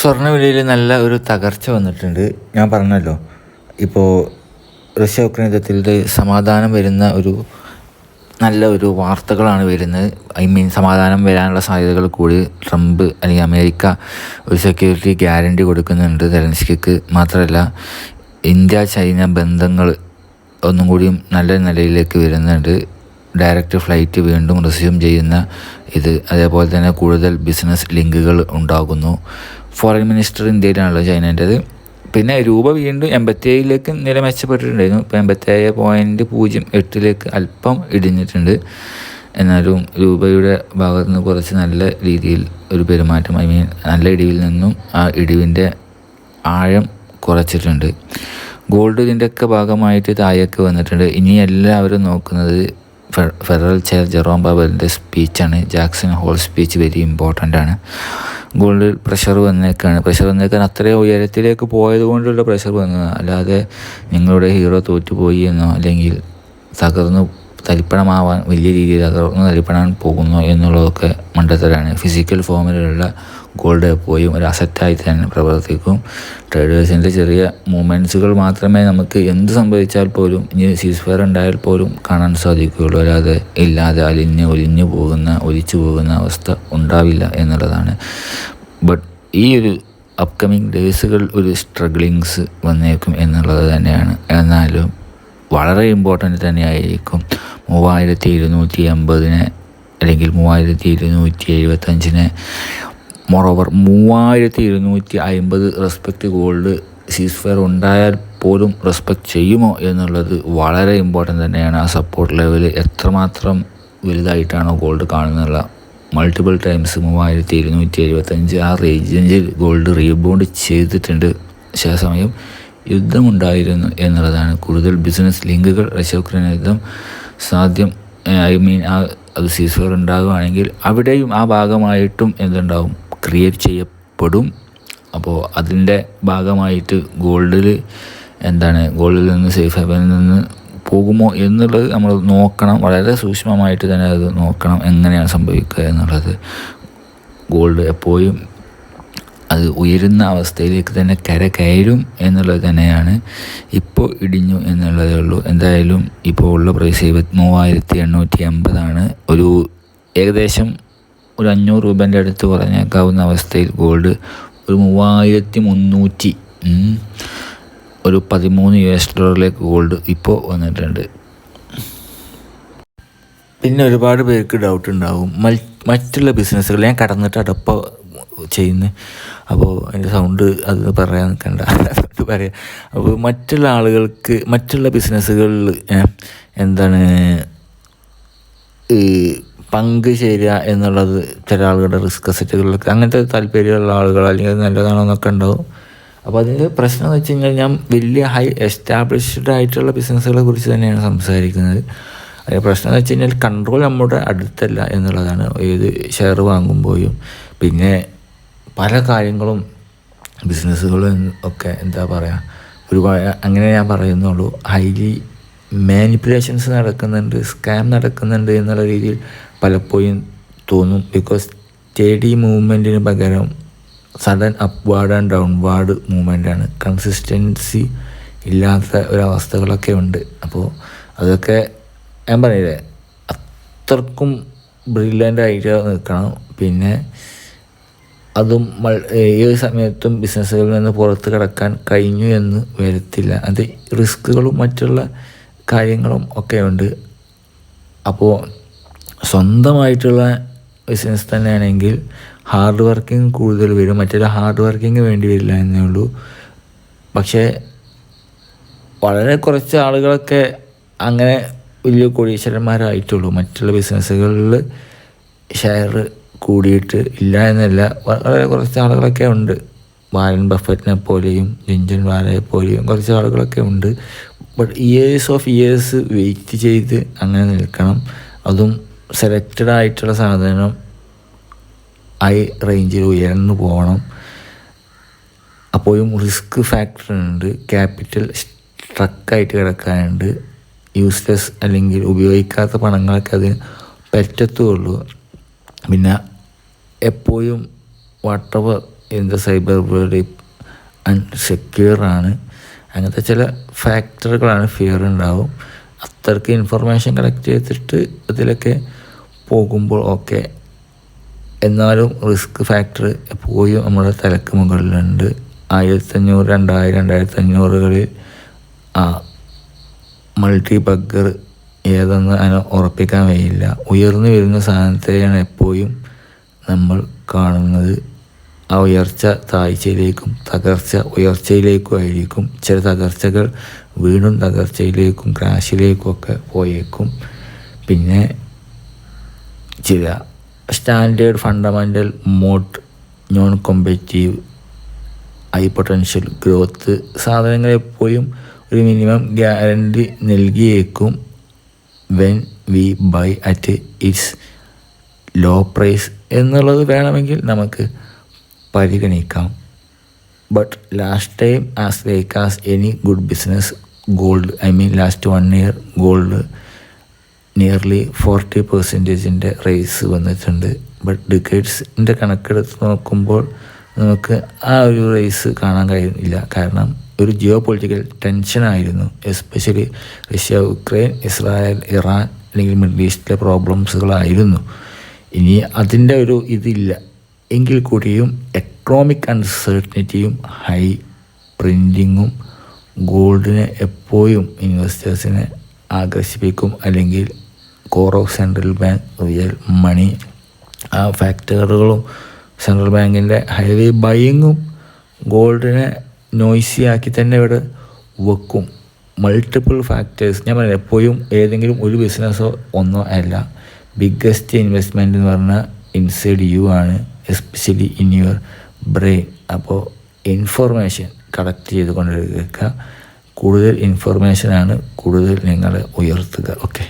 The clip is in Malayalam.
സ്വർണവിലയിൽ നല്ല ഒരു തകർച്ച വന്നിട്ടുണ്ട്. ഞാൻ പറഞ്ഞല്ലോ ഇപ്പോൾ റഷ്യ ഉക്രൈൻ യുദ്ധത്തിന്റെ സമാധാനം വരുന്ന ഒരു നല്ല ഒരു വാർത്തകളാണ് വരുന്നത്. ഐ മീൻ സമാധാനം വരാനുള്ള സാധ്യതകൾ കൂടി ട്രംപ് അല്ലെങ്കിൽ അമേരിക്ക ഒരു സെക്യൂരിറ്റി ഗ്യാരണ്ടി കൊടുക്കുന്നുണ്ട് തെലൻസ്കിക്ക് മാത്രമല്ല ഇന്ത്യ ചൈന ബന്ധങ്ങൾ ഒന്നും കൂടിയും നല്ല നിലയിലേക്ക് വരുന്നുണ്ട്. ഡയറക്റ്റ് ഫ്ലൈറ്റ് വീണ്ടും റിസ്യൂം ചെയ്യുന്ന ഇത്. അതേപോലെ തന്നെ കൂടുതൽ ബിസിനസ് ലിങ്കുകൾ ഉണ്ടാകുന്നു. ഫോറിൻ മിനിസ്റ്റർ ഇന്ത്യയിലാണല്ലോ ചൈനേന്റെത്. പിന്നെ രൂപ വീണ്ടും എൺപത്തിയേഴിലേക്ക് നില മെച്ചപ്പെട്ടിട്ടുണ്ടായിരുന്നു. ഇപ്പോൾ എൺപത്തേഴ് പോയിന്റ് പൂജ്യം എട്ടിലേക്ക് അല്പം ഇടിഞ്ഞിട്ടുണ്ട്. എന്നാലും രൂപയുടെ ഭാഗത്ത് നിന്ന് കുറച്ച് നല്ല രീതിയിൽ ഒരു പെരുമാറ്റം ഐ മീൻ നല്ല ഇടിവിൽ നിന്നും ആ ഇടിവിന്റെ ആഴം കുറച്ചിട്ടുണ്ട്. ഗോൾഡ് ഇതിന്റെയൊക്കെ ഭാഗമായിട്ട് താഴേക്ക് വന്നിട്ടുണ്ട്. ഇനി എല്ലാവരും നോക്കുന്നത് ഫെഡറൽ ചെയർ ജെറോം ബാബലിന്റെ സ്പീച്ചാണ്. Jackson Hole speech very important ആണ്. ഗോൾഡ് പ്രഷർ വന്നേക്കാണ്. പ്രഷർ വന്നേക്കാൻ അത്രയും ഉയരത്തിലേക്ക് പോയത് കൊണ്ടുള്ള പ്രഷർ വന്നതാണ് അല്ലാതെ നിങ്ങളുടെ ഹീറോ തോറ്റുപോയി എന്നോ അല്ലെങ്കിൽ തകർന്നു തരിപ്പണമാവാൻ വലിയ രീതിയിൽ അതൊന്ന് തരിപ്പണാൻ പോകുന്നു എന്നുള്ളതൊക്കെ മണ്ടത്തരാണ്. ഫിസിക്കൽ ഫോമിലുള്ള ഗോൾഡ് എപ്പോഴും ഒരു അസറ്റായി തന്നെ പ്രവർത്തിക്കും. ട്രേഡേഴ്സിന്റെ ചെറിയ മൂമെന്റ്സുകൾ മാത്രമേ നമുക്ക് എന്ത് സംഭവിച്ചാൽ പോലും ഇനി സീസ് ഫയർ ഉണ്ടായാൽ പോലും കാണാൻ സാധിക്കുകയുള്ളൂ. അല്ലാതെ ഇല്ലാതെ അലിഞ്ഞ് ഒലിഞ്ഞു പോകുന്ന ഒലിച്ചു പോകുന്ന അവസ്ഥ ഉണ്ടാവില്ല എന്നുള്ളതാണ്. ബട്ട് ഈ ഒരു അപ്കമിങ് ഡേയ്സുകൾ ഒരു സ്ട്രഗ്ലിങ്സ് വന്നേക്കും എന്നുള്ളത് തന്നെയാണ്. എന്നാലും വളരെ ഇമ്പോർട്ടന്റ് തന്നെയായിരിക്കും. മൂവായിരത്തി ഇരുന്നൂറ്റി എൺപതിന് അല്ലെങ്കിൽ മൂവായിരത്തി ഇരുന്നൂറ്റി എഴുപത്തഞ്ചിന് മൊറോവർ മൂവായിരത്തി ഇരുന്നൂറ്റി അമ്പത് റെസ്പെക്റ്റ് ഗോൾഡ് സീസ് ഫയർ ഉണ്ടായാൽ പോലും റെസ്പെക്റ്റ് ചെയ്യുമോ എന്നുള്ളത് വളരെ ഇമ്പോർട്ടന്റ് തന്നെയാണ്. ആ സപ്പോർട്ട് ലെവൽ എത്രമാത്രം വലുതായിട്ടാണോ ഗോൾഡ് കാണുന്നുള്ള മൾട്ടിപ്പിൾ ടൈംസ് മൂവായിരത്തി ഇരുന്നൂറ്റി എഴുപത്തഞ്ച് ആ റേഞ്ചിൽ ഗോൾഡ് റീബൗണ്ട് ചെയ്തിട്ടുണ്ട്. പക്ഷേ സമയം യുദ്ധമുണ്ടായിരുന്നു എന്നുള്ളതാണ് കൂടുതൽ ബിസിനസ് ലിങ്കുകൾ ഉക്രൈൻ യുദ്ധം സാധ്യം. ഐ മീൻ ആ അത് സീസോർ ഉണ്ടാകുകയാണെങ്കിൽ അവിടെയും ആ ഭാഗമായിട്ടും എന്തുണ്ടാവും? ക്രിയേറ്റ് ചെയ്യപ്പെടും. അപ്പോൾ അതിന്റെ ഭാഗമായിട്ട് ഗോൾഡിൽ എന്താണ്? ഗോൾഡിൽ നിന്ന് സേഫ് ഹെവനിൽ നിന്ന് പോകുമോ എന്നുള്ളത് നമ്മൾ നോക്കണം. വളരെ സൂക്ഷ്മമായിട്ട് തന്നെ അത് നോക്കണം എങ്ങനെയാണ് സംഭവിക്കുക എന്നുള്ളത്. ഗോൾഡ് എപ്പോഴും അത് ഉയരുന്ന അവസ്ഥയിലേക്ക് തന്നെ കര കയറും എന്നുള്ളത് തന്നെയാണ് ഇപ്പോൾ ഇടിഞ്ഞു എന്നുള്ളതേ ഉള്ളൂ. എന്തായാലും ഇപ്പോൾ ഉള്ള പ്രൈസ് ഇരുപത്തി മൂവായിരത്തി എണ്ണൂറ്റി അമ്പതാണ് ഒരു ഏകദേശം ഒരു അഞ്ഞൂറ് രൂപേന്റെ അടുത്ത് കുറഞ്ഞേക്കാവുന്ന അവസ്ഥയിൽ ഗോൾഡ് ഒരു മൂവായിരത്തി മുന്നൂറ്റി ഒരു പതിമൂന്ന് യു എസ് ഡോളറിലേക്ക് ഗോൾഡ് ഇപ്പോൾ വന്നിട്ടുണ്ട്. പിന്നെ ഒരുപാട് പേർക്ക് ഡൗട്ട് ഉണ്ടാകും മറ്റുള്ള ബിസിനസ്സുകൾ ഞാൻ കടന്നിട്ട് അടപ്പ ചെയ്യുന്നത് അപ്പോൾ അതിന്റെ സൗണ്ട് അത് പറയാൻ നിൽക്കണ്ട അത് പറയാം. അപ്പോൾ മറ്റുള്ള ആളുകൾക്ക് മറ്റുള്ള ബിസിനസ്സുകളിൽ എന്താണ് പങ്ക് ചേരുക എന്നുള്ളത് ചില ആളുകളുടെ റിസ്ക് അസറ്റുകളിലൊക്കെ അങ്ങനത്തെ താല്പര്യമുള്ള ആളുകൾ അല്ലെങ്കിൽ അത് ഉണ്ടാവും. അപ്പോൾ അതിന്റെ പ്രശ്നം എന്ന് വെച്ച് കഴിഞ്ഞാൽ ഞാൻ വലിയ ഹൈ എസ്റ്റാബ്ലിഷ്ഡ് ആയിട്ടുള്ള ബിസിനസ്സുകളെ കുറിച്ച് തന്നെയാണ് സംസാരിക്കുന്നത്. അതിന്റെ പ്രശ്നം എന്ന് വെച്ച് കഴിഞ്ഞാൽ കൺട്രോൾ നമ്മുടെ അടുത്തല്ല എന്നുള്ളതാണ്. ഏത് ഷെയർ വാങ്ങുമ്പോഴും. പിന്നെ പല കാര്യങ്ങളും ബിസിനസ്സുകളും ഒക്കെ എന്താ പറയുക ഒരുപാട് അങ്ങനെ ഞാൻ പറയുന്നുള്ളൂ. ഹൈലി മാനിപ്പുലേഷൻസ് നടക്കുന്നുണ്ട് സ്കാം നടക്കുന്നുണ്ട് എന്നുള്ള രീതിയിൽ പലപ്പോഴും തോന്നും. ബിക്കോസ് സ്റ്റഡി മൂവ്മെന്റിന് പകരം സഡൻ അപ്വാർഡ് ആൻഡ് ഡൗൺവാർഡ് മൂവ്മെന്റാണ് കൺസിസ്റ്റൻസി ഇല്ലാത്ത ഒരവസ്ഥകളൊക്കെ ഉണ്ട്. അപ്പോൾ അതൊക്കെ ഞാൻ പറയില്ലേ അത്രക്കും ബ്രില്യന്റ് ആയിട്ട് നിൽക്കണം. പിന്നെ അതും ഏത് സമയത്തും ബിസിനസ്സുകളിൽ നിന്ന് പുറത്ത് കിടക്കാൻ കഴിഞ്ഞു എന്ന് വരത്തില്ല. അത് റിസ്കുകളും മറ്റുള്ള കാര്യങ്ങളും ഒക്കെ ഉണ്ട് അപ്പോൾ സ്വന്തമായിട്ടുള്ള ബിസിനസ് തന്നെയാണെങ്കിൽ ഹാർഡ് വർക്കിംഗ് കൂടുതൽ വരും. മറ്റൊരു ഹാർഡ് വർക്കിംഗ് വേണ്ടി വരില്ല എന്നേ ഉള്ളൂ. പക്ഷേ വളരെ കുറച്ച് ആളുകളൊക്കെ അങ്ങനെ വലിയ കോടീശ്വരന്മാരായിട്ടുള്ളൂ. മറ്റുള്ള ബിസിനസ്സുകളിൽ ഷെയർ കൂടിയിട്ട് ഇല്ല എന്നല്ല. വളരെ കുറച്ച് ആളുകളൊക്കെ ഉണ്ട്. വാരൻ ബഫറ്റിനെ പോലെയും ജിഞ്ചൻ വാരയെ പോലെയും കുറച്ച് ആളുകളൊക്കെ ഉണ്ട്. But years of years wait ചെയ്ത് അങ്ങനെ നിൽക്കണം. അതും സെലക്റ്റഡ് ആയിട്ടുള്ള സാധനം ഐ റേഞ്ചിൽ ഉയർന്നു പോകണം. അപ്പോഴും റിസ്ക് ഫാക്ടർ ഉണ്ട്. ക്യാപിറ്റൽ സ്ട്രക്കായിട്ട് കിടക്കാനുണ്ട്. യൂസ്ലെസ് അല്ലെങ്കിൽ ഉപയോഗിക്കാത്ത പണങ്ങളൊക്കെ അതിന് പറ്റത്തുള്ളൂ. പിന്നെ എപ്പോഴും whatever the cyber world unsecure ആണ്. അങ്ങനത്തെ ചില ഫാക്ടറുകളാണ് ഫിയർ ഉണ്ടാവും. അത്രയ്ക്ക് ഇൻഫർമേഷൻ കളക്ട് ചെയ്തിട്ട് അതിലൊക്കെ പോകുമ്പോൾ ഓക്കെ എന്നാലും റിസ്ക് ഫാക്ടർ എപ്പോഴും നമ്മുടെ തലക്ക് മുകളിലുണ്ട്. ആയിരത്തഞ്ഞൂറ് രണ്ടായിരം രണ്ടായിരത്തി അഞ്ഞൂറുകളിൽ ആ മൾട്ടി ബഗ്ഗർ ഏതെന്ന് അതിനെ ഉറപ്പിക്കാൻ കഴിയില്ല ഉയർന്നു വരുന്ന സാധനത്തെയാണ് എപ്പോഴും നമ്മൾ കാണുന്നത്. ആ ഉയർച്ച താഴ്ചയിലേക്കും തകർച്ച ഉയർച്ചയിലേക്കും ആയിരിക്കും. ചില തകർച്ചകൾ വീണ്ടും തകർച്ചയിലേക്കും ക്രാഷിലേക്കും ഒക്കെ പോയേക്കും. പിന്നെ ചില standard fundamental moat non competitive high potential growth സാധനങ്ങൾ എപ്പോഴും ഒരു minimum guarantee നൽകിയേക്കും. When we buy at its low price എന്നുള്ളത് വേണമെങ്കിൽ നമുക്ക് പരിഗണിക്കാം. But last time as like as any good business gold I mean last one year gold nearly forty പെർസെന്റേജിന്റെ raise വന്നിട്ടുണ്ട്. ബട്ട് ഡിക്കേഡ്സിന്റെ കണക്കെടുത്ത് നോക്കുമ്പോൾ നമുക്ക് ആ ഒരു റേസ് കാണാൻ കഴിയുന്നില്ല. കാരണം ഒരു geo political ടെൻഷനായിരുന്നു especially Russia Ukraine Israel Iran അല്ലെങ്കിൽ മിഡിൽ ഈസ്റ്റിലെ പ്രോബ്ലംസുകളായിരുന്നു ഇനി അതിന്റെ ഒരു ഇതില്ല. എങ്കിൽ കൂടിയും എക്കണോമിക് അൺസർട്ടനിറ്റിയും ഹൈ പ്രിന്റിങ്ങും ഗോൾഡിനെ എപ്പോഴും ഇൻവെസ്റ്റേഴ്സിനെ ആകർഷിപ്പിക്കും അല്ലെങ്കിൽ of central bank real money ആ ഫാക്ടറുകളും സെൻട്രൽ ബാങ്കിന്റെ ഹൈവേ ബൈയിങ്ങും ഗോൾഡിനെ നോയ്സി ആക്കി തന്നെ ഇവിടെ വെക്കും. മൾട്ടിപ്പിൾ ഫാക്ടേഴ്സ് ഞാൻ പറയാം എപ്പോഴും ഏതെങ്കിലും ഒരു ബിസിനസ്സോ ഒന്നോ അല്ല ബിഗ്ഗസ്റ്റ് ഇൻവെസ്റ്റ്മെന്റ് എന്ന് പറഞ്ഞാൽ ഇൻസൈഡ് യു ആണ് എസ്പെഷ്യലി ഇൻ യുവർ ബ്രെയിൻ അപ്പോൾ ഇൻഫോർമേഷൻ കളക്ട് ചെയ്തുകൊണ്ടിരിക്കുക കൂടുതൽ ഇൻഫോർമേഷനാണ് കൂടുതൽ നിങ്ങളെ ഉയർത്തുക. ഓക്കെ